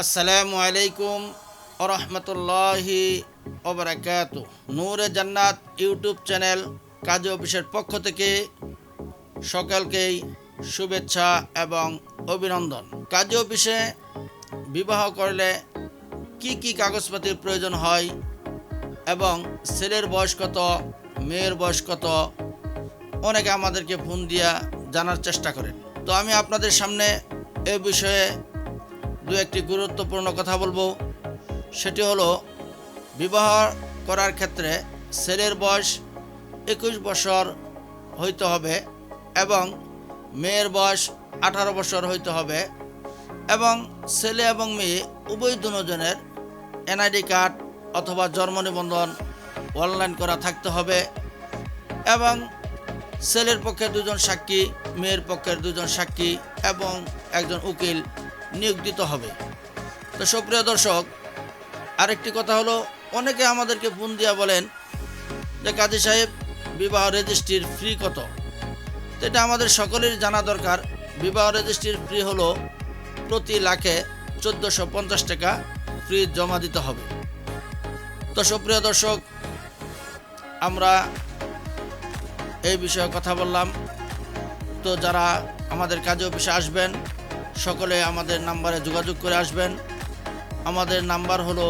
আসসালামু আলাইকুম ওরহমতুল্লাহি ওবরাকাত নূরে জান্নাত ইউটিউব চ্যানেল কাজী অফিসের পক্ষ থেকে সকলকেই শুভেচ্ছা এবং অভিনন্দন। কাজী অফিসে বিবাহ করলে কি কি কাগজপাতির প্রয়োজন হয় এবং ছেলের বয়স কত, মেয়ের বয়স কত, অনেকে আমাদেরকে ফোন দিয়া জানার চেষ্টা করেন। তো আমি আপনাদের সামনে এ বিষয়ে দু একটি গুরুত্বপূর্ণ কথা বলব। সেটি হলো, বিবাহ করার ক্ষেত্রে ছেলের বয়স একুশ বছর হইতে হবে এবং মেয়ের বয়স আঠারো বছর হইতে হবে এবং ছেলে এবং মেয়ে উভয় দুজনের এনআইডি কার্ড অথবা জন্ম নিবন্ধন অনলাইন করা থাকতে হবে এবং ছেলের পক্ষে দুজন সাক্ষী, মেয়ের পক্ষের দুজন সাক্ষী এবং একজন উকিল নিয়োগ দিতে হবে। তো সুপ্রিয় দর্শক, আরেকটি কথা হলো, অনেকে আমাদেরকে ফোন দিয়া বলেন যে, কাজী সাহেব, বিবাহ রেজিস্ট্রির ফ্রি কত? তো এটা আমাদের সকলের জানা দরকার। বিবাহ রেজিস্ট্রির ফ্রি হলো প্রতি লাখে চোদ্দোশো পঞ্চাশ টাকা ফ্রি জমা দিতে হবে। তো সুপ্রিয় দর্শক, আমরা এই বিষয়ে কথা বললাম। তো যারা আমাদের কাজে অফিসে আসবেন সকলে আমাদের নাম্বারে যোগাযোগ করে আসবেন। আমাদের নাম্বার হলো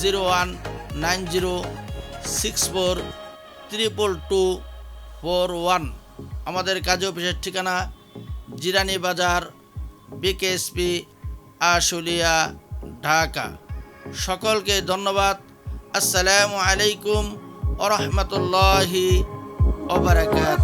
zero one nine zero six four triple two four one. আমাদের কাজে অফিসের ঠিকানা জিরানি বাজার, বিকেএসপি, আশুলিয়া, ঢাকা। সকলকে ধন্যবাদ। আসসালামু আলাইকুম ওরহমতুল্লাহি ওবরাকাত